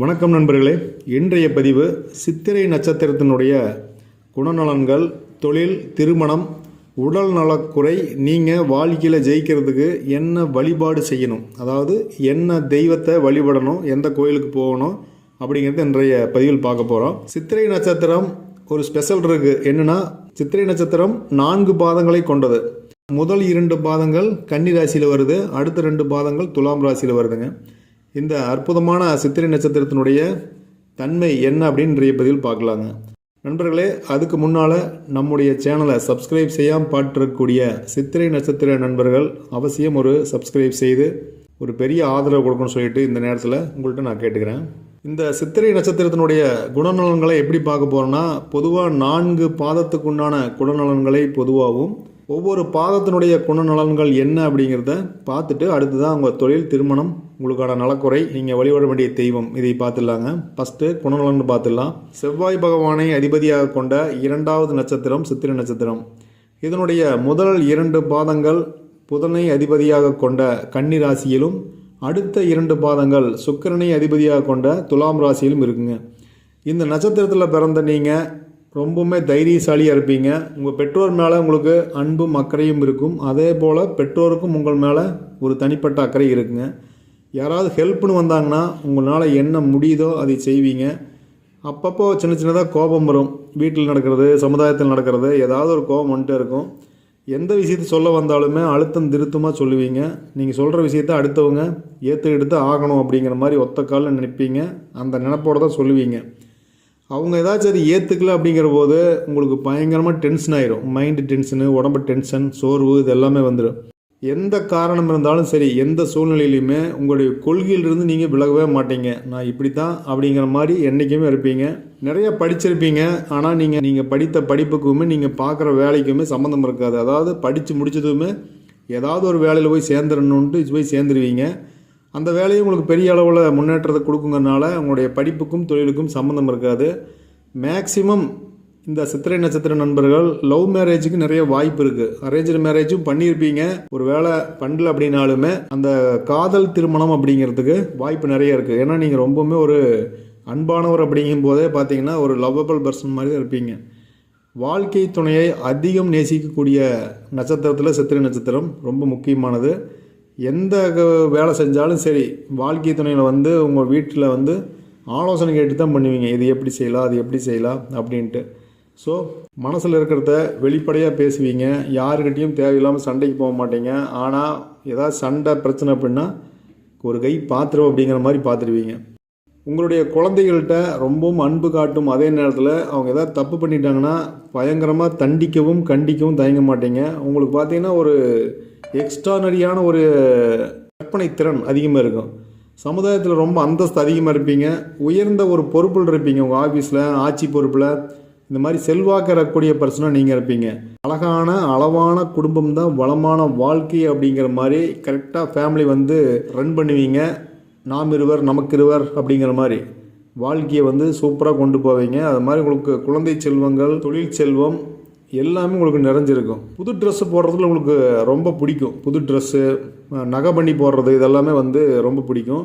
வணக்கம் நண்பர்களே. இன்றைய பதிவு சித்திரை நட்சத்திரத்தினுடைய குணநலன்கள் தொழில் திருமணம் உடல் நலக்குறை நீங்கள் வாழ்க்கையில் ஜெயிக்கிறதுக்கு என்ன வழிபாடு செய்யணும்? அதாவது என்ன தெய்வத்தை வழிபடணும்? எந்த கோயிலுக்கு போகணும்? அப்படிங்கிறது இன்றைய பதிவில் பார்க்க போகிறோம் சித்திரை நட்சத்திரம் ஒரு ஸ்பெஷல் இருக்குது என்னென்னா சித்திரை நட்சத்திரம் நான்கு பாதங்களை கொண்டது. முதல் இரண்டு பாதங்கள் கன்னி ராசியில் வருது. அடுத்த ரெண்டு பாதங்கள் துலாம் ராசியில் வருதுங்க. இந்த அற்புதமான சித்திரை நட்சத்திரத்தினுடைய தன்மை என்ன அப்படின்ற பதில் பார்க்கலாங்க. நண்பர்களே அதுக்கு முன்னால் நம்முடைய சேனலை சப்ஸ்கிரைப் செய்யாமல் பாட்டிருக்கக்கூடிய சித்திரை நட்சத்திர நண்பர்கள் அவசியம் ஒரு சப்ஸ்கிரைப் செய்து ஒரு பெரிய ஆதரவு கொடுக்கணும்னு சொல்லிட்டு இந்த நேரத்தில் உங்கள்கிட்ட நான் கேட்டுக்கிறேன். இந்த சித்திரை நட்சத்திரத்தினுடைய குணநலன்களை எப்படி பார்க்க போகிறோன்னா பொதுவாக நான்கு பாதத்துக்குண்டான குணநலன்களை பொதுவாகவும் ஒவ்வொரு பாதத்தினுடைய குணநலன்கள் என்ன அப்படிங்கிறத பார்த்துட்டு அடுத்ததான் உங்கள் தொழில் திருமணம் உங்களுக்கான நலக்குறை நீங்கள் வழிபட வேண்டிய தெய்வம். இதை பார்த்துடலாங்க. ஃபஸ்ட்டு குணநலன் பார்த்துடலாம். செவ்வாய் பகவானை அதிபதியாக கொண்ட இரண்டாவது நட்சத்திரம் சித்திரை நட்சத்திரம். இதனுடைய முதல் இரண்டு பாதங்கள் புதனை அதிபதியாக கொண்ட கன்னி ராசியிலும் அடுத்த இரண்டு பாதங்கள் சுக்கிரனை அதிபதியாக கொண்ட துலாம் ராசியிலும் இருக்குங்க. இந்த நட்சத்திரத்தில் பிறந்த நீங்கள் ரொம்பவுமே தைரியசாலியாக இருப்பீங்க. உங்கள் பெற்றோர் மேலே உங்களுக்கு அன்பும் அக்கறையும் இருக்கும். அதே போல் பெற்றோருக்கும் உங்கள் மேலே ஒரு தனிப்பட்ட அக்கறை இருக்குங்க. யாராவது ஹெல்ப்னு வந்தாங்கன்னா உங்களால் என்ன முடியுதோ அதை செய்வீங்க. அப்பப்போ சின்ன சின்னதாக கோபம் வரும். வீட்டில் நடக்கிறது சமுதாயத்தில் நடக்கிறது ஏதாவது ஒரு கோபம் வந்துட்டே இருக்கும். எந்த விஷயத்தை சொல்ல வந்தாலுமே அழுத்தம் திருத்தமாக சொல்லுவீங்க. நீங்கள் சொல்கிற விஷயத்த அடுத்தவங்க ஏற்று எடுத்து ஆகணும் அப்படிங்கிற மாதிரி ஒத்த காலில் நினைப்பீங்க. அந்த நினப்போடு தான் சொல்லுவீங்க. அவங்க ஏதாச்சும் அது ஏற்றுக்கல அப்படிங்கிற போது உங்களுக்கு பயங்கரமாக டென்ஷன் ஆயிரும். மைண்டு டென்ஷனு உடம்பு டென்ஷன் சோர்வு இது எல்லாமே வந்துடும் எந்த காரணம் இருந்தாலும் சரி எந்த சூழ்நிலையிலையுமே உங்களுடைய கொள்கையிலிருந்து நீங்கள் விலகவே மாட்டீங்க. நான் இப்படி தான் அப்படிங்கிற மாதிரி என்றைக்குமே இருப்பீங்க. நிறைய படிச்சிருப்பீங்க. ஆனால் நீங்கள் நீங்கள் படித்த படிப்புக்குமே நீங்கள் பார்க்குற வேலைக்குமே சம்மந்தம் இருக்காது. அதாவது படித்து முடிச்சதுமே ஏதாவது ஒரு வேலையில் போய் சேர்ந்துடணுன்ட்டு போய் சேர்ந்துருவீங்க. அந்த வேலையும் உங்களுக்கு பெரிய அளவில் முன்னேற்றத்தை கொடுக்குங்கனால உங்களுடைய படிப்புக்கும் தொழிலுக்கும் சம்மந்தம் இருக்காது. மேக்சிமம் இந்த சித்திரை நட்சத்திர நண்பர்கள் லவ் மேரேஜுக்கு நிறைய வாய்ப்பு இருக்குது அரேஞ்சு மேரேஜும் பண்ணியிருப்பீங்க. ஒரு வேலை பண்ணல அப்படின்னாலுமே அந்த காதல் திருமணம் அப்படிங்கிறதுக்கு வாய்ப்பு நிறைய இருக்குது ஏன்னா நீங்கள் ரொம்பவுமே ஒரு அன்பானவர் அப்படிங்கும் போதே பார்த்தீங்கன்னா ஒரு லவ்வபிள் பர்சன் மாதிரி தான் இருப்பீங்க. வாழ்க்கை துணையை அதிகம் நேசிக்கக்கூடிய நட்சத்திரத்தில் சித்திரை நட்சத்திரம் ரொம்ப முக்கியமானது. எந்த வேலை செஞ்சாலும் சரி வாழ்க்கை துணையில் வந்து உங்கள் வீட்டில் வந்து ஆலோசனை கேட்டு தான் பண்ணுவீங்க. இது எப்படி செய்யலாம் அது எப்படி செய்யலாம் அப்படின்ட்டு. ஸோ மனசில் இருக்கிறத வெளிப்படையாக பேசுவீங்க. யாருக்கிட்டேயும் தேவையில்லாமல் சண்டைக்கு போக மாட்டீங்க. ஆனால் ஏதாவது சண்டை பிரச்சனை அப்படின்னா ஒரு கை பாத்திரம் அப்படிங்கிற மாதிரி பார்த்துருவீங்க உங்களுடைய குழந்தைகள்கிட்ட ரொம்பவும் அன்பு காட்டும் அதே நேரத்தில் அவங்க எதாவது தப்பு பண்ணிட்டாங்கன்னா பயங்கரமாக தண்டிக்கவும் கண்டிக்கவும் தயங்க மாட்டீங்க. உங்களுக்கு பார்த்தீங்கன்னா ஒரு எக்ஸ்ட்ரானரியான ஒரு கற்பனை திறன் அதிகமாக இருக்கும். சமுதாயத்தில் ரொம்ப அந்தஸ்து அதிகமாக இருப்பீங்க. உயர்ந்த ஒரு பொறுப்பில் இருப்பீங்க. உங்கள் ஆஃபீஸில் ஆட்சி பொறுப்பில். இந்த மாதிரி செல்வாக்கறக்கூடிய பர்சனாக நீங்கள் இருப்பீங்க. அழகான அளவான குடும்பம் தான் வளமான வாழ்க்கை அப்படிங்கிற மாதிரி கரெக்டாக ஃபேமிலி வந்து ரன் பண்ணுவீங்க. நாம் இருவர் நமக்கு இருவர் அப்படிங்கிற மாதிரி. வாழ்க்கையை வந்து சூப்பராக கொண்டு போவீங்க. அது மாதிரி உங்களுக்கு குழந்தை செல்வங்கள் தொழில் செல்வம் எல்லாமே உங்களுக்கு நிறைஞ்சிருக்கும். புது ட்ரெஸ்ஸு போடுறதுல உங்களுக்கு ரொம்ப பிடிக்கும். புது ட்ரெஸ்ஸு நகை பண்ணி போடுறது இதெல்லாமே வந்து ரொம்ப பிடிக்கும்.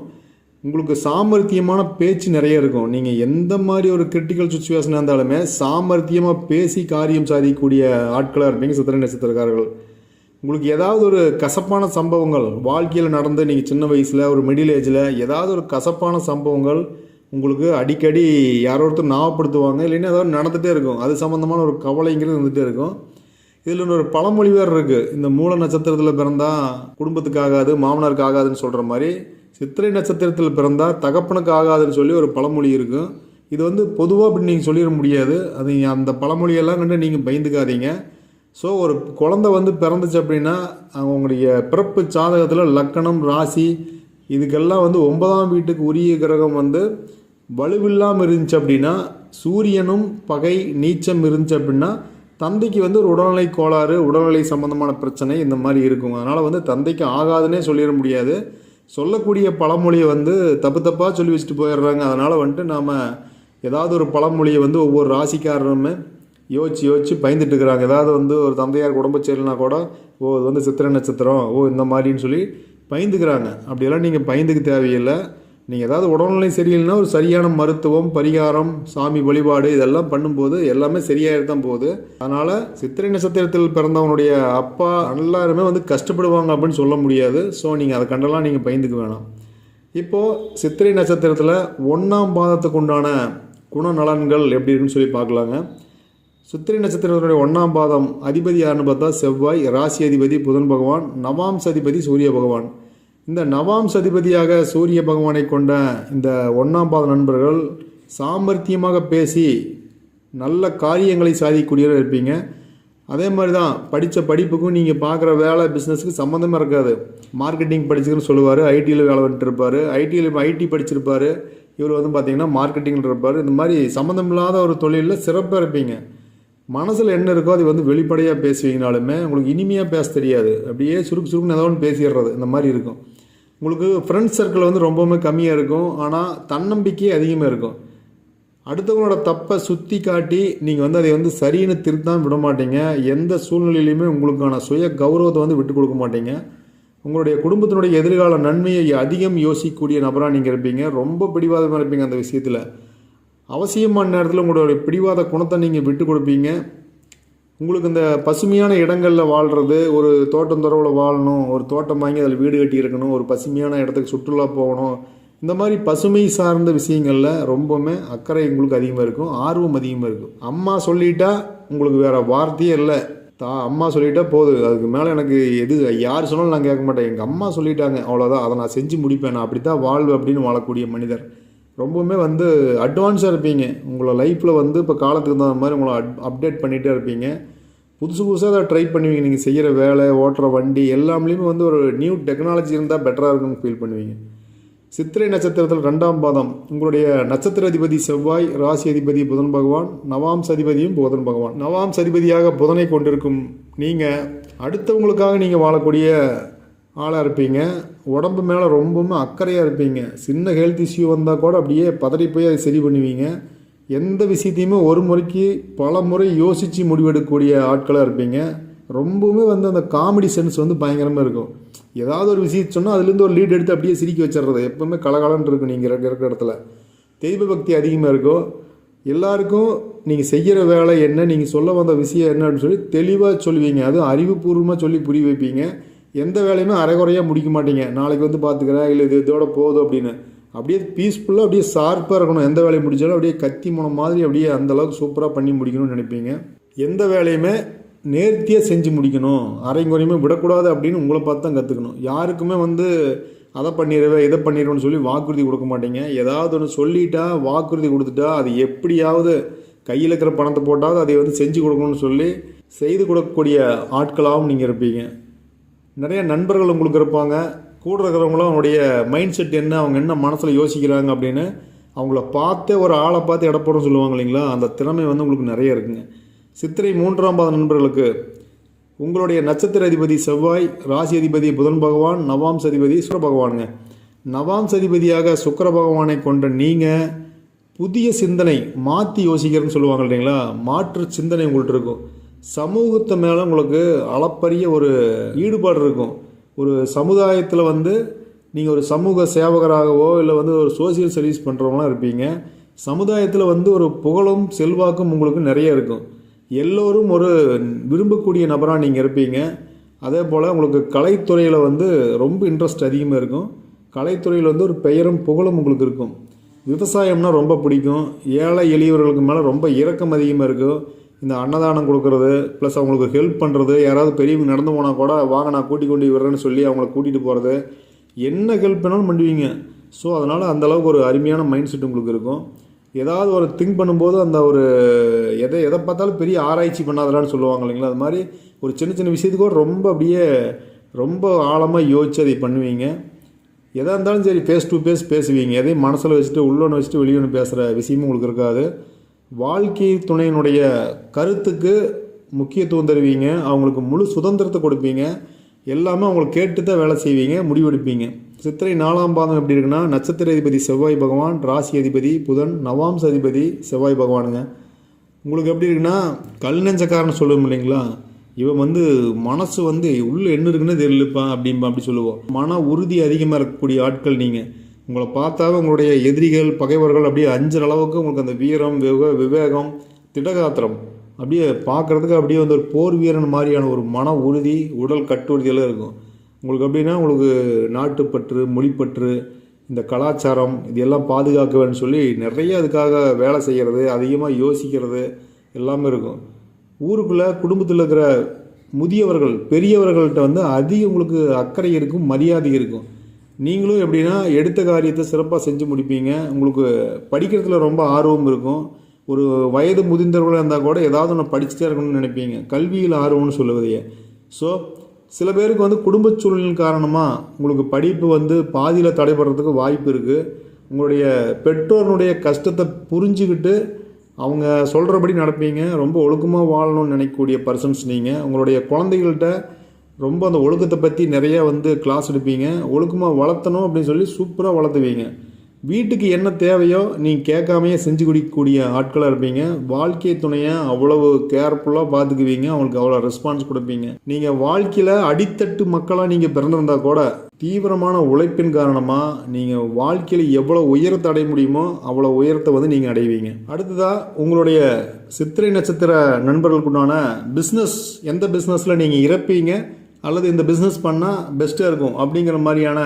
உங்களுக்கு சாமர்த்தியமான பேச்சு நிறைய இருக்கும். நீங்கள் எந்த மாதிரி ஒரு கிரிட்டிக்கல் சுச்சுவேஷனாக இருந்தாலுமே சாமர்த்தியமாக பேசி காரியம் சாதிக்கக்கூடிய ஆட்களாக இருப்பீங்க. சித்திரை நட்சத்திரக்காரர்கள். உங்களுக்கு ஏதாவது ஒரு கசப்பான சம்பவங்கள் வாழ்க்கையில் நடந்து நீங்கள் சின்ன வயசில் ஒரு மிடில் ஏஜில் ஏதாவது ஒரு கசப்பான சம்பவங்கள் உங்களுக்கு அடிக்கடி யாரோ ஒருத்தர் ஞாபகப்படுத்துவாங்க இல்லைன்னா ஏதாவது நடந்துகிட்டே இருக்கும். அது சம்மந்தமான ஒரு கவலைங்கிறது வந்துகிட்டே இருக்கும். இதில் ஒரு பழமொழி வேறு இருக்குது இந்த மூல நட்சத்திரத்தில் பிறந்தால் குடும்பத்துக்கு ஆகாது மாமனாருக்கு ஆகாதுன்னு சொல்கிற மாதிரி சித்திரை நட்சத்திரத்தில் பிறந்தால் தகப்பனுக்கு ஆகாதுன்னு சொல்லி ஒரு பழமொழி இருக்கும் இது வந்து பொதுவாக அப்படி நீங்கள் சொல்லிட முடியாது. அது அந்த பழமொழியெல்லாம் கண்டு நீங்கள் பயந்துக்காதீங்க. ஸோ ஒரு குழந்தை வந்து பிறந்துச்சு அப்படின்னா அவங்களுடைய பிறப்பு ஜாதகத்தில் லக்கணம் ராசி இதுக்கெல்லாம் வந்து ஒன்பதாம் வீட்டுக்கு உரிய கிரகம் வந்து வலுவில்லாமல் இருந்துச்சு அப்படின்னா சூரியனும் பகை நீச்சம் இருந்துச்சு அப்படின்னா தந்தைக்கு வந்து ஒரு உடல்நிலை கோளாறு உடல்நிலை சம்பந்தமான பிரச்சனை இந்த மாதிரி இருக்கும். அதனால் வந்து தந்தைக்கு ஆகாதுன்னே சொல்லிட முடியாது. சொல்லக்கூடிய பழமொழியை வந்து தப்பு தப்பாக சொல்லி வச்சுட்டு போயிடுறாங்க. அதனால் வந்துட்டு நாம் ஏதாவது ஒரு பழமொழியை வந்து ஒவ்வொரு ராசிக்காரருமே யோசிச்சு யோசிச்சு பயந்துட்டு இருக்கிறாங்க. ஏதாவது வந்து ஒரு தந்தையார் உடம்பு சரியில்லைனா கூட ஓ இது வந்து சித்திரை நட்சத்திரம் ஓ இந்த மாதிரின்னு சொல்லி பயந்துக்கிறாங்க. அப்படியெல்லாம் நீங்கள் பயந்துக்க தேவையில்லை. நீங்கள் ஏதாவது உடல்நிலை சரியில்லைன்னா ஒரு சரியான மருத்துவம் பரிகாரம் சாமி வழிபாடு இதெல்லாம் பண்ணும்போது எல்லாமே சரியாயிட்டு தான் போகுது. அதனால் சித்திரை நட்சத்திரத்தில் பிறந்தவனுடைய அப்பா எல்லாருமே வந்து கஷ்டப்படுவாங்க அப்படின்னு சொல்ல முடியாது. ஸோ நீங்கள் அதை கண்டெல்லாம் நீங்கள் பயந்துக்க வேணாம். இப்போது சித்திரை நட்சத்திரத்தில் ஒன்றாம் பாதத்துக்கு உண்டான குணநலன்கள் எப்படி இருக்குன்னு சொல்லி பார்க்கலாங்க. சித்திரை நட்சத்திரத்தினுடைய ஒன்றாம் பாதம் அதிபதி யாருன்னு பார்த்தா செவ்வாய் ராசி அதிபதி புதன் பகவான் நவாம்ச அதிபதி சூரிய பகவான். இந்த நவாம் அதிபதியாக சூரிய பகவானை கொண்ட இந்த ஒன்றாம் பாத நண்பர்கள் சாமர்த்தியமாக பேசி நல்ல காரியங்களை சாதிக்கக்கூடியவர் இருப்பீங்க. அதே மாதிரி தான் படித்த படிப்புக்கும் நீங்கள் பார்க்குற வேலை பிஸ்னஸுக்கு சம்மந்தமாக இருக்காது. மார்க்கெட்டிங் படிச்சுக்கன்னு சொல்லுவார் ஐடியில் வேலை பண்ணிட்டுருப்பார் ஐடியில் ஐடி படிச்சிருப்பார். இவர் வந்து பார்த்தீங்கன்னா மார்க்கெட்டிங்கில் இருப்பார். இந்த மாதிரி சம்மந்தம் இல்லாத ஒரு தொழிலில் சிறப்பாக இருப்பீங்க. மனசில் என்ன இருக்கோ அது வந்து வெளிப்படையாக பேசுவீங்கனாலுமே உங்களுக்கு இனிமையாக பேச தெரியாது. அப்படியே சுருக்கு சுருக்குன்னு ஏதோ ஒன்று பேசிடுறது. இந்த மாதிரி இருக்கும். உங்களுக்கு ஃப்ரெண்ட்ஸ் சர்க்கிள் வந்து ரொம்பவுமே கம்மியாக இருக்கும். ஆனால் தன்னம்பிக்கை அதிகமாக இருக்கும். அடுத்தவங்களோட தப்பை சுற்றி காட்டி நீங்கள் வந்து அதை வந்து சரின்னு திருத்தாமல் விட மாட்டீங்க. எந்த சூழ்நிலையிலையுமே உங்களுக்கான சுய கௌரவத்தை வந்து விட்டு கொடுக்க மாட்டீங்க. உங்களுடைய குடும்பத்தினுடைய எதிர்கால நன்மையை அதிகம் யோசிக்கக்கூடிய நபராக நீங்கள் இருப்பீங்க. ரொம்ப பிடிவாதமாக இருப்பீங்க அந்த விஷயத்தில். அவசியமான நேரத்தில் உங்களுடைய பிடிவாத குணத்தை நீங்கள் விட்டு கொடுப்பீங்க. உங்களுக்கு இந்த பசுமையான இடங்களில் வாழ்கிறது ஒரு தோட்டம் துறவில் வாழணும் ஒரு தோட்டம் வாங்கி அதில் வீடு கட்டி இருக்கணும் ஒரு பசுமையான இடத்துக்கு சுற்றுலா போகணும் இந்த மாதிரி பசுமை சார்ந்த விஷயங்களில் ரொம்பவுமே அக்கறை உங்களுக்கு அதிகமாக இருக்கும் ஆர்வம் அதிகமாக இருக்கும். அம்மா சொல்லிட்டா உங்களுக்கு வேறு வார்த்தையே இல்லை. தா அம்மா சொல்லிட்டா போதும். அதுக்கு மேலே எனக்கு எது யார் சொன்னாலும் நான் கேட்க மாட்டேன். எங்கள் அம்மா சொல்லிட்டாங்க அவ்வளோதான் அதை நான் செஞ்சு முடிப்பேன். நான் அப்படி தான் வாழ்வு அப்படின்னு வாழக்கூடிய மனிதர். ரொம்பவுமே வந்து அட்வான்ஸாக இருப்பீங்க. உங்களை லைஃப்பில் வந்து இப்போ காலத்துக்கு தகுந்த மாதிரி உங்களை அட் அப்டேட் பண்ணிகிட்டே இருப்பீங்க. புதுசு புதுசாக அதை ட்ரை பண்ணுவீங்க. நீங்கள் செய்கிற வேலை ஓட்டுற வண்டி எல்லாம்லேயுமே வந்து ஒரு நியூ டெக்னாலஜி இருந்தால் பெட்டராக இருக்கும்னு ஃபீல் பண்ணுவீங்க. சித்திரை நட்சத்திரத்தில் ரெண்டாம் பாதம். உங்களுடைய நட்சத்திர அதிபதி செவ்வாய் ராசி அதிபதி புதன் பகவான் நவாம்ச அதிபதியும் புதன் பகவான். நவாம்ச அதிபதியாக புதனை கொண்டிருக்கும் நீங்கள் அடுத்தவங்களுக்காக நீங்கள் வாழக்கூடிய ஆளாக இருப்பீங்க. உடம்பு மேலே ரொம்பவுமே அக்கறையாக இருப்பீங்க. சின்ன ஹெல்த் இஷ்யூ வந்தால் கூட அப்படியே பதறி போய் அதை சரி பண்ணுவீங்க. எந்த விஷயத்தையுமே ஒரு முறைக்கு பல முறை யோசித்து முடிவெடுக்கக்கூடிய ஆட்களாக இருப்பீங்க. ரொம்பவுமே வந்து அந்த காமெடி சென்ஸ் வந்து பயங்கரமாக இருக்கும். ஏதாவது ஒரு விஷயம் சொன்னால் அதுலேருந்து ஒரு லீட் எடுத்து அப்படியே சிரிக்க வச்சிடுறது. எப்பவுமே கலகலன்னு இருக்கும் நீங்கள் இருக்கிற இருக்கிற இடத்துல. தெய்வ பக்தி அதிகமாக இருக்கும். எல்லாருக்கும் நீங்கள் செய்கிற வேலை என்ன நீங்கள் சொல்ல வந்த விஷயம் என்ன அப்படின்னு சொல்லி தெளிவாக சொல்லுவீங்க. அதுவும் அறிவுபூர்வமாக சொல்லி புரிய வைப்பீங்க. எந்த வேலையுமே அரைகுறையாக முடிக்க மாட்டீங்க. நாளைக்கு வந்து பார்த்துக்கிறேன் இல்லை இது இதோட போதும் அப்படின்னு. அப்படியே பீஸ்ஃபுல்லாக அப்படியே ஷார்ப்பாக இருக்கணும். எந்த வேலையை முடித்தாலும் அப்படியே கத்தி மூணு மாதிரி அப்படியே அந்த அளவுக்கு சூப்பராக பண்ணி முடிக்கணும்னு நினைப்பீங்க. எந்த வேலையுமே நேர்த்தியாக செஞ்சு முடிக்கணும். அரைங்குறையுமே விடக்கூடாது அப்படின்னு உங்களை பார்த்து தான் கற்றுக்கணும் யாருக்குமே வந்து அதை பண்ணிடுவேன் இதை பண்ணிடுவேன்னு சொல்லி வாக்குறுதி கொடுக்க மாட்டீங்க. ஏதாவது ஒன்று சொல்லிட்டா வாக்குறுதி கொடுத்துட்டா அது எப்படியாவது கையில் இருக்கிற பணத்தை போட்டாவது அதை வந்து செஞ்சு கொடுக்கணும்னு சொல்லி செய்து கொடுக்கக்கூடிய ஆட்களாகவும் நீங்கள் இருப்பீங்க. நிறைய நண்பர்கள் உங்களுக்கு இருப்பாங்க. கூட இருக்கிறவங்களும் அவனுடைய மைண்ட் செட் என்ன அவங்க என்ன மனசில் யோசிக்கிறாங்க அப்படின்னு அவங்கள பார்த்தே ஒரு ஆளை பார்த்து இடப்படும் சொல்லுவாங்க இல்லைங்களா? அந்த திறமை வந்து உங்களுக்கு நிறைய இருக்குங்க. சித்திரை மூன்றாம் பாத நண்பர்களுக்கு உங்களுடைய நட்சத்திர அதிபதி செவ்வாய் ராசி அதிபதி புதன் பகவான் நவாம் அதிபதி சுக்கர பகவானுங்க. நவாம் அதிபதியாக சுக்கர பகவானை கொண்ட நீங்கள் புதிய சிந்தனை மாற்றி யோசிக்கிறேன்னு சொல்லுவாங்க இல்லைங்களா? மாற்று சிந்தனை உங்கள்கிட்ட இருக்கும். சமூகத்து மேலே உங்களுக்கு அளப்பரிய ஒரு ஈடுபாடு இருக்கும். ஒரு சமுதாயத்தில் வந்து நீங்கள் ஒரு சமூக சேவகராகவோ இல்லை வந்து ஒரு சோசியல் சர்வீஸ் பண்ணுறவங்களாம் இருப்பீங்க. சமுதாயத்தில் வந்து ஒரு புகழும் செல்வாக்கும் உங்களுக்கு நிறைய இருக்கும். எல்லோரும் ஒரு விரும்பக்கூடிய நபராக நீங்கள் இருப்பீங்க. அதே போல் உங்களுக்கு கலைத்துறையில் வந்து ரொம்ப இன்ட்ரெஸ்ட் அதிகமாக இருக்கும். கலைத்துறையில் வந்து ஒரு பெயரும் புகழும் உங்களுக்கு இருக்கும். விவசாயம்னா ரொம்ப பிடிக்கும். ஏழை எளியவர்களுக்கு மேலே ரொம்ப இரக்கம் அதிகமாக இருக்கும். இந்த அன்னதானம் கொடுக்கறது ப்ளஸ் அவங்களுக்கு ஹெல்ப் பண்ணுறது யாராவது பெரியவங்க நடந்து போனால் கூட வாங்க நான் கூட்டி கொண்டு விடுறேன்னு சொல்லி அவங்கள கூட்டிகிட்டு போகிறது என்ன ஹெல்ப் வேணாலும் பண்ணுவீங்க. ஸோ அதனால் அந்தளவுக்கு ஒரு அருமையான மைண்ட் செட் உங்களுக்கு இருக்கும். ஏதாவது ஒரு திங்க் பண்ணும்போது அந்த ஒரு எதை எதை பார்த்தாலும் பெரிய ஆராய்ச்சி பண்ணாதலான்னு சொல்லுவாங்க இல்லைங்களா? அது மாதிரி ஒரு சின்ன சின்ன விஷயத்துக்கு கூட ரொம்ப அப்படியே ரொம்ப ஆழமாக யோசித்து அதை பண்ணுவீங்க. எதாக இருந்தாலும் சரி ஃபேஸ் டு ஃபேஸ் பேசுவீங்க. எதையும் மனசில் வச்சுட்டு உள்ளொன்று வச்சுட்டு வெளியே ஒன்று பேசுகிற விஷயமும் உங்களுக்கு இருக்காது. வாழ்க்கை துணையினுடைய கருத்துக்கு முக்கியத்துவம் தருவீங்க அவங்களுக்கு முழு சுதந்திரத்தை கொடுப்பீங்க எல்லாமே அவங்களுக்கு கேட்டு தான் வேலை செய்வீங்க முடிவெடுப்பீங்க. சித்திரை நாலாம் பாதம் எப்படி இருக்குன்னா நட்சத்திர அதிபதி செவ்வாய் பகவான் ராசி அதிபதி புதன் நவாம்ச அதிபதி செவ்வாய் பகவானுங்க. உங்களுக்கு எப்படி இருக்குன்னா கல் நெஞ்சக்காரன் சொல்லுவோம் இல்லைங்களா? இவன் வந்து மனசு வந்து உள்ளே என்ன இருக்குன்னு தெரியலப்பான் அப்படிம்பா அப்படி சொல்லுவோம். மன உறுதி அதிகமாக இருக்கக்கூடிய ஆட்கள் நீங்கள் உங்களை பார்த்தாவே உங்களுடைய எதிரிகள் பகைவர்கள் அப்படியே அஞ்சு அளவுக்கு உங்களுக்கு அந்த வீரம் விவ விவேகம் திடகாத்திரம் அப்படியே பார்க்குறதுக்கு அப்படியே வந்து ஒரு போர் வீரன் மாதிரியான ஒரு மன உறுதி உடல் கட்டுறுதியெல்லாம் இருக்கும். உங்களுக்கு அப்படின்னா உங்களுக்கு நாட்டுப்பற்று மொழிப்பற்று இந்த கலாச்சாரம் இதெல்லாம் பாதுகாக்க சொல்லி நிறைய அதுக்காக வேலை செய்கிறது அதிகமாக யோசிக்கிறது எல்லாமே இருக்கும். ஊருக்குள்ளே குடும்பத்தில் இருக்கிற முதியவர்கள் பெரியவர்கள்ட்ட வந்து அதிக உங்களுக்கு அக்கறை இருக்கும் மரியாதை இருக்கும். நீங்களும் எப்படின்னா எடுத்த காரியத்தை சிறப்பாக செஞ்சு முடிப்பீங்க. உங்களுக்கு படிக்கிறதுல ரொம்ப ஆர்வம் இருக்கும். ஒரு வயது முதிர்ந்தவர்களாக இருந்தால் கூட ஏதாவது ஒன்று படிச்சுட்டே இருக்கணும்னு நினைப்பீங்க. கல்வியில் ஆர்வம்னு சொல்லுவதையே ஸோ சில பேருக்கு வந்து குடும்ப சூழலின் காரணமாக உங்களுக்கு படிப்பு வந்து பாதியில் தடைபடுறதுக்கு வாய்ப்பு இருக்குது உங்களுடைய பெற்றோர்களுடைய கஷ்டத்தை புரிஞ்சுக்கிட்டு அவங்க சொல்கிறபடி நடப்பீங்க. ரொம்ப ஒழுக்கமாக வாழணும்னு நினைக்கக்கூடிய பர்சன்ஸ் நீங்கள் உங்களுடைய குழந்தைகள்கிட்ட ரொம்ப அந்த ஒழுக்கத்தை பற்றி நிறையா வந்து கிளாஸ் எடுப்பீங்க. ஒழுக்கமாக வளர்த்தணும் அப்படின்னு சொல்லி சூப்பராக வளர்த்துவீங்க. வீட்டுக்கு என்ன தேவையோ நீங்கள் கேட்காமையே செஞ்சு குடிக்கக்கூடிய ஆட்களாக இருப்பீங்க. வாழ்க்கை துணையை அவ்வளவு கேர்ஃபுல்லாக பார்த்துக்குவீங்க. அவங்களுக்கு அவ்வளோ ரெஸ்பான்ஸ் கொடுப்பீங்க. நீங்கள் வாழ்க்கையில் அடித்தட்டு மக்களாக நீங்கள் பிறந்திருந்தால் கூட தீவிரமான உழைப்பின் காரணமாக நீங்கள் வாழ்க்கையில் எவ்வளோ உயரத்தை அடைய முடியுமோ அவ்வளோ உயரத்தை வந்து நீங்கள் அடைவீங்க. அடுத்ததாக உங்களுடைய சித்திரை நட்சத்திர நண்பர்களுக்குண்டான பிஸ்னஸ் எந்த பிஸ்னஸில் நீங்கள் இறப்பீங்க? அல்லது இந்த பிஸ்னஸ் பண்ணால் பெஸ்ட்டாக இருக்கும் அப்படிங்கிற மாதிரியான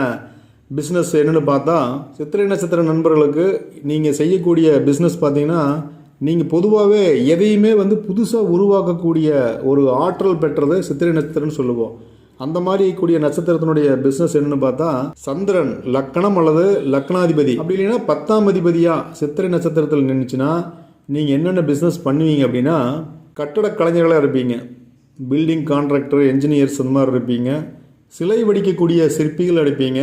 பிஸ்னஸ் என்னென்னு பார்த்தா சித்திரை நட்சத்திர நண்பர்களுக்கு நீங்கள் செய்யக்கூடிய பிஸ்னஸ் பார்த்தீங்கன்னா நீங்கள் பொதுவாகவே எதையுமே வந்து புதுசாக உருவாக்கக்கூடிய ஒரு ஆற்றல் பெற்றது சித்திரை நட்சத்திரம்னு சொல்லுவோம். அந்த மாதிரி கூடிய நட்சத்திரத்தினுடைய பிஸ்னஸ் என்னன்னு பார்த்தா சந்திரன் லக்கணம் அல்லது லக்னாதிபதி. அப்படி இல்லைன்னா பத்தாம் அதிபதியாக சித்திரை நட்சத்திரத்தில் நின்றுச்சுன்னா நீங்கள் என்னென்ன பிஸ்னஸ் பண்ணுவீங்க அப்படின்னா கட்டட கலைஞர்களாக இருப்பீங்க. பில்டிங் கான்ட்ராக்டர் என்ஜினியர்ஸ் அந்த மாதிரி இருப்பீங்க. சிலை வடிக்கக்கூடிய சிற்பிகள் அடிப்பீங்க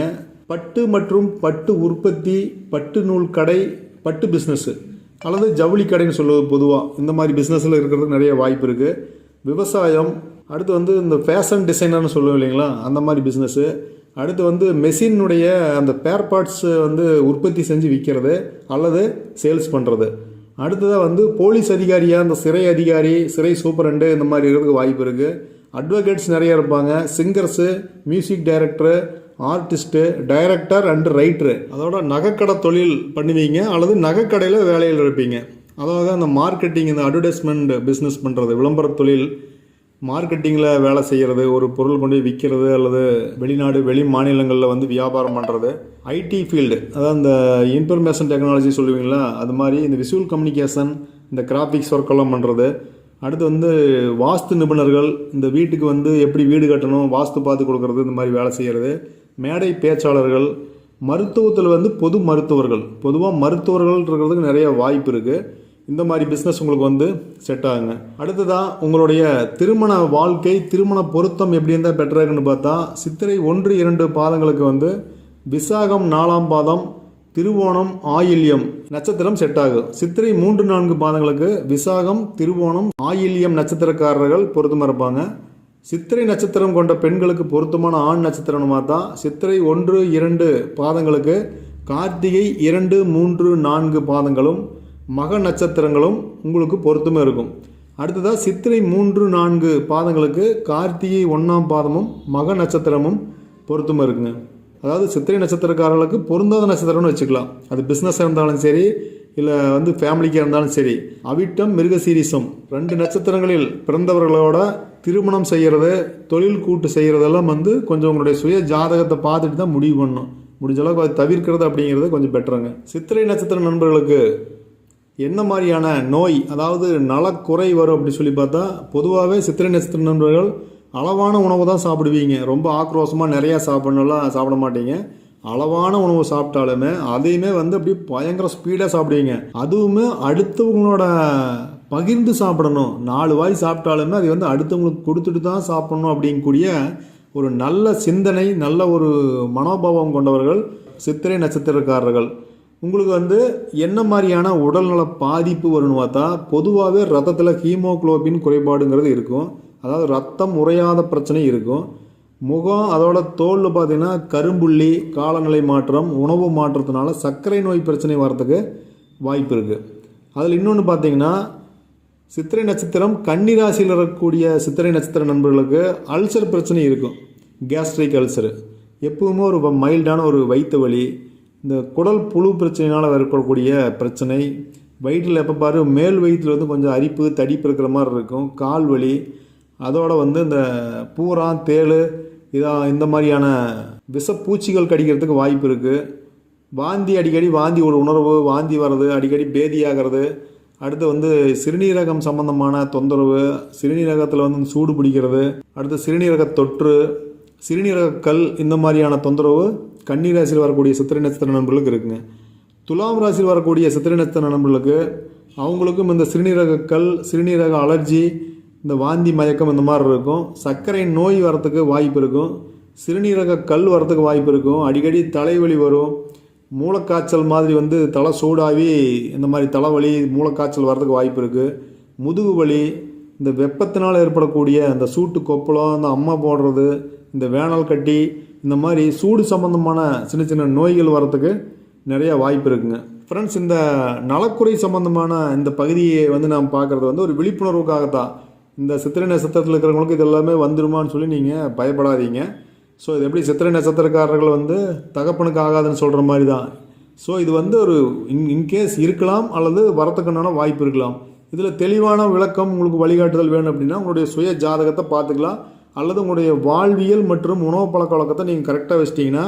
பட்டு மற்றும் பட்டு உற்பத்தி பட்டு நூல் கடை பட்டு பிஸ்னஸ்ஸு அல்லது ஜவுளி கடைன்னு சொல்லுவது பொதுவாக இந்த மாதிரி பிஸ்னஸில் இருக்கிறதுக்கு நிறைய வாய்ப்பு இருக்குது விவசாயம் அடுத்து வந்து இந்த ஃபேஷன் டிசைனர்னு சொல்லுவோம் இல்லைங்களா? அந்த மாதிரி பிஸ்னஸ்ஸு அடுத்து வந்து மெஷினுடைய அந்த பேர் பார்ட்ஸ் வந்து உற்பத்தி செஞ்சு விற்கிறது அல்லது சேல்ஸ் பண்ணுறது அடுத்ததாக வந்து போலீஸ் அதிகாரியாக இந்த சிறை அதிகாரி சிறை சூப்பரண்டு இந்த மாதிரி இருக்கிறதுக்கு வாய்ப்பு இருக்குது அட்வொகேட்ஸ் நிறைய இருப்பாங்க. Singers music director artist director and writer அதோட நகைக்கடை தொழில் பண்ணுவீங்க அல்லது நகைக்கடையில் வேலையில் இருப்பீங்க. அதாவது அந்த மார்க்கெட்டிங் இந்த அட்வர்டைஸ்மெண்ட் பிஸ்னஸ் பண்ணுறது விளம்பர தொழில் மார்க்கெட்டிங்கில் வேலை செய்கிறது ஒரு பொருள் கொண்டு போய் விற்கிறது அல்லது வெளிநாடு வெளி மாநிலங்களில் வந்து வியாபாரம் பண்ணுறது ஐடி ஃபீல்டு அதாவது இந்த இன்ஃபர்மேஷன் டெக்னாலஜி சொல்லுவீங்களா? அது மாதிரி இந்த விசுவல் கம்யூனிகேஷன் இந்த கிராஃபிக்ஸ் ஒர்க்கெல்லாம் பண்ணுறது அடுத்து வந்து வாஸ்து நிபுணர்கள் இந்த வீட்டுக்கு வந்து எப்படி வீடு கட்டணும் வாஸ்து பார்த்து கொடுக்கறது இந்த மாதிரி வேலை செய்கிறது மேடை பேச்சாளர்கள் மருத்துவத்தில் வந்து பொது மருத்துவர்கள். பொதுவாக மருத்துவர்கள் இருக்கிறதுக்கு நிறைய வாய்ப்பு இருக்குது இந்த மாதிரி பிஸ்னஸ் உங்களுக்கு வந்து செட் ஆகுங்க. அடுத்ததாக உங்களுடைய திருமண வாழ்க்கை திருமண பொருத்தம் எப்படி இருந்தால் பெட்டராக இருக்குன்னு பார்த்தா சித்திரை ஒன்று இரண்டு பாதங்களுக்கு வந்து விசாகம் நாலாம் பாதம் திருவோணம் ஆயில்யம் நட்சத்திரம் செட் ஆகும் சித்திரை மூன்று நான்கு பாதங்களுக்கு விசாகம் திருவோணம் ஆயில்யம் நட்சத்திரக்காரர்கள் பொருத்தமாக இருப்பாங்க. சித்திரை நட்சத்திரம் கொண்ட பெண்களுக்கு பொருத்தமான ஆண் நட்சத்திரம்னு பார்த்தா சித்திரை ஒன்று இரண்டு பாதங்களுக்கு கார்த்திகை இரண்டு மூன்று நான்கு பாதங்களும் மக நட்சத்திரங்களும் உங்களுக்கு பொருத்தமாக இருக்கும். அடுத்ததாக சித்திரை மூன்று நான்கு பாதங்களுக்கு கார்த்திகை ஒன்றாம் பாதமும் மக நட்சத்திரமும் பொருத்தமாக இருக்குங்க. அதாவது சித்திரை நட்சத்திரக்காரர்களுக்கு பொருந்தாத நட்சத்திரம்னு வச்சுக்கலாம். அது பிஸ்னஸாக இருந்தாலும் சரி இல்லை வந்து ஃபேமிலிக்காக இருந்தாலும் சரி. அவிட்டம் மிருகசீரிசம். ரெண்டு நட்சத்திரங்களில் பிறந்தவர்களோட திருமணம் செய்கிறது தொழில் கூட்டு செய்கிறதெல்லாம் வந்து கொஞ்சம் உங்களுடைய சுய ஜாதகத்தை பார்த்துட்டு தான் முடிவு பண்ணணும். முடிஞ்ச அளவுக்கு அதை தவிர்க்கிறது அப்படிங்கிறது கொஞ்சம் பெட்டருங்க சித்திரை நட்சத்திர நண்பர்களுக்கு என்ன மாதிரியான நோய் அதாவது நலக்குறை வரும் அப்படின்னு சொல்லி பார்த்தா பொதுவாகவே சித்திரை நட்சத்திர நண்பர்கள் அளவான உணவு தான் சாப்பிடுவீங்க. ரொம்ப ஆக்ரோஷமாக நிறையா சாப்பிடணும்லாம் சாப்பிட மாட்டீங்க. அளவான உணவு சாப்பிட்டாலுமே அதையுமே வந்து அப்படியே பயங்கர ஸ்பீடாக சாப்பிடுவீங்க. அதுவுமே அடுத்தவங்களோட பகிர்ந்து சாப்பிடணும். நாலு வாய் சாப்பிட்டாலுமே அதை வந்து அடுத்தவங்களுக்கு கொடுத்துட்டு தான் சாப்பிடணும் அப்படிங்கக்கூடிய ஒரு நல்ல சிந்தனை நல்ல ஒரு மனோபாவம் கொண்டவர்கள் சித்திரை நட்சத்திரக்காரர்கள். உங்களுக்கு வந்து என்ன மாதிரியான உடல்நல பாதிப்பு வரும்னு பார்த்தா பொதுவாகவே ரத்தத்தில் ஹீமோகுளோபின் குறைபாடுங்கிறது இருக்கும். அதாவது ரத்தம் உறையாத பிரச்சனை இருக்கும். முகம் அதோட தோலில் பார்த்தீங்கன்னா கரும்புள்ளி காலநிலை மாற்றம் உணவு மாற்றத்தினால சர்க்கரை நோய் பிரச்சனை வரதுக்கு வாய்ப்பு இருக்குது அதில் இன்னொன்று பார்த்தீங்கன்னா சித்திரை நட்சத்திரம் கன்னிராசியில் இருக்கக்கூடிய சித்திரை நட்சத்திர நண்பர்களுக்கு அல்சர் பிரச்சனை இருக்கும். Gastric ulcer. எப்பவுமே ஒரு மைல்டான ஒரு வயிற்று வலி இந்த குடல் புழு பிரச்சனையினால் ஏற்படக்கூடிய பிரச்சனை வயிற்றில் எப்போ பாரு மேல் வயிற்றில் வந்து கொஞ்சம் அரிப்பு தடிப்பு இருக்கிற மாதிரி இருக்கும். கால் வலி அதோடு வந்து இந்த பூரா தேள் இதாக இந்த மாதிரியான விஷப்பூச்சிகள் கடிக்கிறதுக்கு வாய்ப்பு இருக்குது வாந்தி அடிக்கடி வாந்தி ஒரு உணர்வு வாந்தி வர்றது அடிக்கடி பேதியாகிறது. அடுத்து வந்து சிறுநீரகம் சம்பந்தமான தொந்தரவு சிறுநீரகத்தில் வந்து சூடு பிடிக்கிறது. அடுத்து சிறுநீரக தொற்று சிறுநீரக கல் இந்த மாதிரியான தொந்தரவு கன்னி ராசியில் வரக்கூடிய சித்திரை நட்சத்திர நண்பர்களுக்கு இருக்குங்க. துலாம் ராசியில் வரக்கூடிய சித்திரை நட்சத்திர நண்பர்களுக்கு அவங்களுக்கும் இந்த சிறுநீரக கல் சிறுநீரக அலர்ஜி இந்த வாந்தி மயக்கம் இந்த மாதிரி இருக்கும். சர்க்கரை நோய் வரத்துக்கு வாய்ப்பு இருக்கும். சிறுநீரக கல் வரத்துக்கு வாய்ப்பு இருக்கும். அடிக்கடி தலைவலி வரும். மூளைக்காய்ச்சல் மாதிரி வந்து தலை சூடாகி இந்த மாதிரி தலைவலி மூளைக்காய்ச்சல் வரதுக்கு வாய்ப்பு இருக்குது முதுகு வலி இந்த வெப்பத்தினால் ஏற்படக்கூடிய அந்த சூட்டு கொப்பளம் இந்த அம்மா போடுறது இந்த வேனல் கட்டி இந்த மாதிரி சூடு சம்மந்தமான சின்ன சின்ன நோய்கள் வரத்துக்கு நிறையா வாய்ப்பு இருக்குங்க. ஃப்ரெண்ட்ஸ் இந்த நலக்குறை சம்மந்தமான இந்த பகுதியை வந்து நாம் பார்க்குறது வந்து ஒரு விழிப்புணர்வுக்காகத்தான். இந்த சித்திரை நட்சத்திரத்தில் இருக்கிறவங்களுக்கு இது எல்லாமே வந்துருமான்னு சொல்லி நீங்கள் பயப்படாதீங்க. ஸோ இது எப்படி சித்திரை நட்சத்திரக்காரர்கள் வந்து தகப்பனுக்கு ஆகாதுன்னு சொல்கிற மாதிரி தான் ஸோ இது வந்து ஒரு இன் இன்கேஸ் இருக்கலாம் அல்லது வரத்துக்குண்டான வாய்ப்பு இருக்கலாம். இதில் தெளிவான விளக்கம் உங்களுக்கு வழிகாட்டுதல் வேணும் அப்படின்னா உங்களுடைய சுய ஜாதகத்தை பார்த்துக்கலாம். அல்லது உங்களுடைய வாழ்வியல் மற்றும் உணவு பழக்க வழக்கத்தை நீங்கள் கரெக்டாக வச்சிட்டிங்கன்னா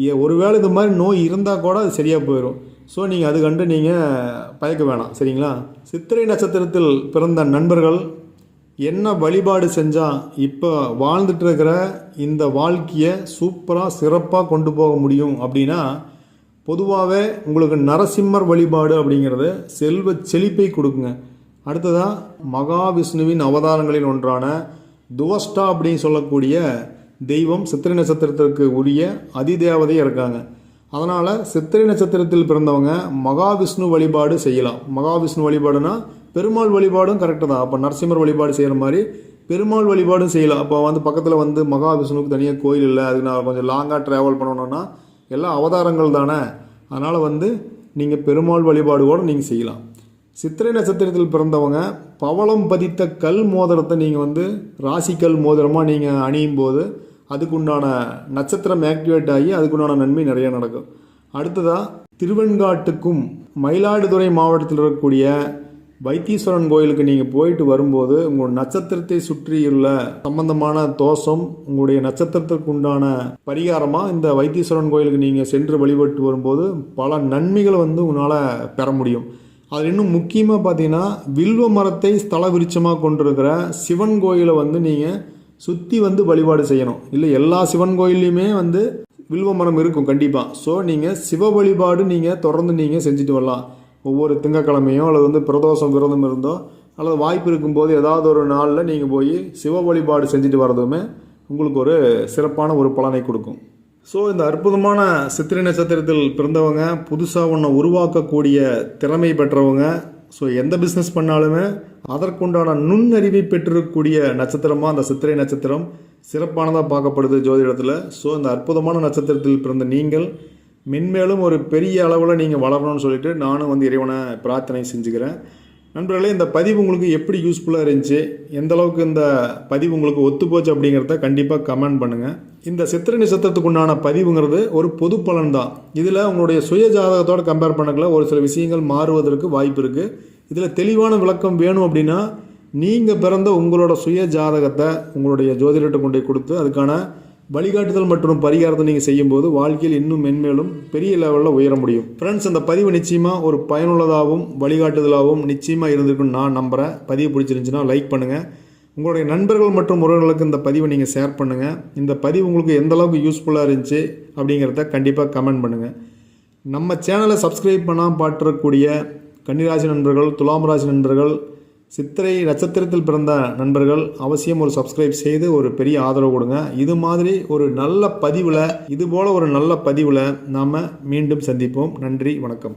ஏ- ஒருவேளை இது மாதிரி நோய் இருந்தால் கூட அது சரியாக போயிடும் ஸோ நீங்கள் அது கண்டு நீங்கள் பயக்க வேணாம். சரிங்களா? சித்திரை நட்சத்திரத்தில் பிறந்த நண்பர்கள் என்ன வழிபாடு செஞ்சால் இப்போ வாழ்ந்துட்டு இருக்கிற இந்த வாழ்க்கையை சூப்பராக சிறப்பாக கொண்டு போக முடியும் அப்படின்னா பொதுவாகவே உங்களுக்கு நரசிம்மர் வழிபாடு அப்படிங்கிறது செல்வ செழிப்பை கொடுக்குங்க. அடுத்ததாக மகாவிஷ்ணுவின் அவதாரங்களில் ஒன்றான துவஸ்டா அப்படின்னு சொல்லக்கூடிய தெய்வம் சித்திரை நட்சத்திரத்திற்கு உரிய அதிதேவதையாக இருக்காங்க அதனால் சித்திரை நட்சத்திரத்தில் பிறந்தவங்க மகாவிஷ்ணு வழிபாடு செய்யலாம். மகாவிஷ்ணு வழிபாடுனா பெருமாள் வழிபாடும் கரெக்டு தான். அப்போ நரசிம்மர் வழிபாடு செய்கிற மாதிரி பெருமாள் வழிபாடும் செய்யலாம். அப்போ வந்து பக்கத்தில் வந்து மகாவிஷ்ணுவுக்கு தனியாக கோயில் இல்லை. அதுக்கு நான் கொஞ்சம் லாங்காக ட்ராவல் பண்ணணுன்னா எல்லாம் அவதாரங்கள் தானே. அதனால் வந்து நீங்கள் பெருமாள் வழிபாடு கூட நீங்கள் செய்யலாம். சித்திரை நட்சத்திரத்தில் பிறந்தவங்க பவளம் பதித்த கல் மோதிரத்தை நீங்கள் வந்து ராசிக்கல் மோதிரமாக நீங்கள் அணியும் போது அதுக்குண்டான நட்சத்திரம் ஆக்டிவேட் ஆகி அதுக்குண்டான நன்மை நிறைய நடக்கும். அடுத்ததாக திருவெண்காட்டுக்கும் மயிலாடுதுறை மாவட்டத்தில் இருக்கக்கூடிய வைத்தீஸ்வரன் கோயிலுக்கு நீங்கள் போயிட்டு வரும்போது உங்கள் நட்சத்திரத்தை சுற்றியுள்ள சம்பந்தமான தோஷம் உங்களுடைய நட்சத்திரத்திற்கு உண்டான பரிகாரமாக இந்த வைத்தீஸ்வரன் கோயிலுக்கு நீங்கள் சென்று வழிபட்டு வரும்போது பல நன்மைகளை வந்து உங்களால் பெற முடியும். அது இன்னும் முக்கியமாக பார்த்தீங்கன்னா வில்வ மரத்தை ஸ்தல விருட்சமாக கொண்டிருக்கிற சிவன் கோயிலை வந்து நீங்கள் சுற்றி வந்து வழிபாடு செய்யணும். இல்லை எல்லா சிவன் கோயில்லையுமே வந்து வில்வ மரம் இருக்கும் கண்டிப்பாக ஸோ நீங்கள் சிவ வழிபாடு நீங்கள் தொடர்ந்து நீங்கள் செஞ்சுட்டு வரலாம். ஒவ்வொரு திங்கக்கிழமையோ அல்லது வந்து பிரதோஷம் விரதம் இருந்தோ அல்லது வாய்ப்பு இருக்கும்போது ஏதாவது ஒரு நாளில் நீங்கள் போய் சிவ வழிபாடு செஞ்சுட்டு வர்றதுமே உங்களுக்கு ஒரு சிறப்பான ஒரு பலனை கொடுக்கும். ஸோ இந்த அற்புதமான சித்திரை நட்சத்திரத்தில் பிறந்தவங்க புதுசாக ஒன்றை உருவாக்கக்கூடிய திறமை பெற்றவங்க ஸோ எந்த பிஸ்னஸ் பண்ணாலுமே அதற்குண்டான நுண்ணறிவை பெற்றிருக்கக்கூடிய நட்சத்திரமாக அந்த சித்திரை நட்சத்திரம். சிறப்பானதாக பார்க்கப்படுது ஜோதிடத்தில். ஸோ இந்த அற்புதமான நட்சத்திரத்தில் பிறந்த நீங்கள் மென்மேலும் ஒரு பெரிய அளவில் நீங்கள் வளரணும்னு சொல்லிட்டு நானும் வந்து இறைவனை பிரார்த்தனை செஞ்சுக்கிறேன். நண்பர்களே இந்த பதிவு உங்களுக்கு எப்படி யூஸ்ஃபுல்லாக இருந்துச்சு? எந்த அளவுக்கு இந்த பதிவு உங்களுக்கு ஒத்து போச்சு அப்படிங்கிறத கண்டிப்பாக கமெண்ட் பண்ணுங்கள் இந்த சித்திரை நட்சத்திரத்துக்கு உண்டான பதிவுங்கிறது ஒரு பொது பலன் தான் இதில் உங்களுடைய சுய ஜாதகத்தோடு கம்பேர் பண்ணக்கல ஒரு சில விஷயங்கள் மாறுவதற்கு வாய்ப்பு இருக்குது இதில் தெளிவான விளக்கம் வேணும் அப்படின்னா நீங்கள் பிறந்த உங்களோட சுய ஜாதகத்தை உங்களுடைய ஜோதிடர்கிட்ட கொண்டு கொடுத்து அதுக்கான வழிகாட்டுதல் மற்றும் பரிகாரத்தை நீங்கள் செய்யும்போது வாழ்க்கையில் இன்னும் மென்மேலும் பெரிய லெவலில் உயர முடியும். ஃப்ரெண்ட்ஸ் அந்த பதிவு நிச்சயமாக ஒரு பயனுள்ளதாகவும் வழிகாட்டுதலாகவும் நிச்சயமாக இருந்திருக்குன்னு நான் நம்புகிறேன் பதிவு பிடிச்சிருந்துச்சுன்னா லைக் பண்ணுங்கள் உங்களுடைய நண்பர்கள் மற்றும் உறவுகளுக்கு இந்த பதிவை நீங்கள் ஷேர் பண்ணுங்கள் இந்த பதிவு உங்களுக்கு எந்த அளவுக்கு யூஸ்ஃபுல்லாக இருந்துச்சு அப்படிங்கிறத கண்டிப்பாக கமெண்ட் பண்ணுங்கள் நம்ம சேனலை சப்ஸ்கிரைப் பண்ணால் பாட்டுறக்கூடிய கன்னிராசி நண்பர்கள் துலாம் ராசி நண்பர்கள் சித்திரை நட்சத்திரத்தில் பிறந்த நண்பர்கள் அவசியம் ஒரு சப்ஸ்கிரைப் செய்து ஒரு பெரிய ஆதரவு கொடுங்க. இது மாதிரி ஒரு நல்ல பதிவில் இதுபோல் ஒரு நல்ல பதிவில் நாம் மீண்டும் சந்திப்போம். நன்றி வணக்கம்.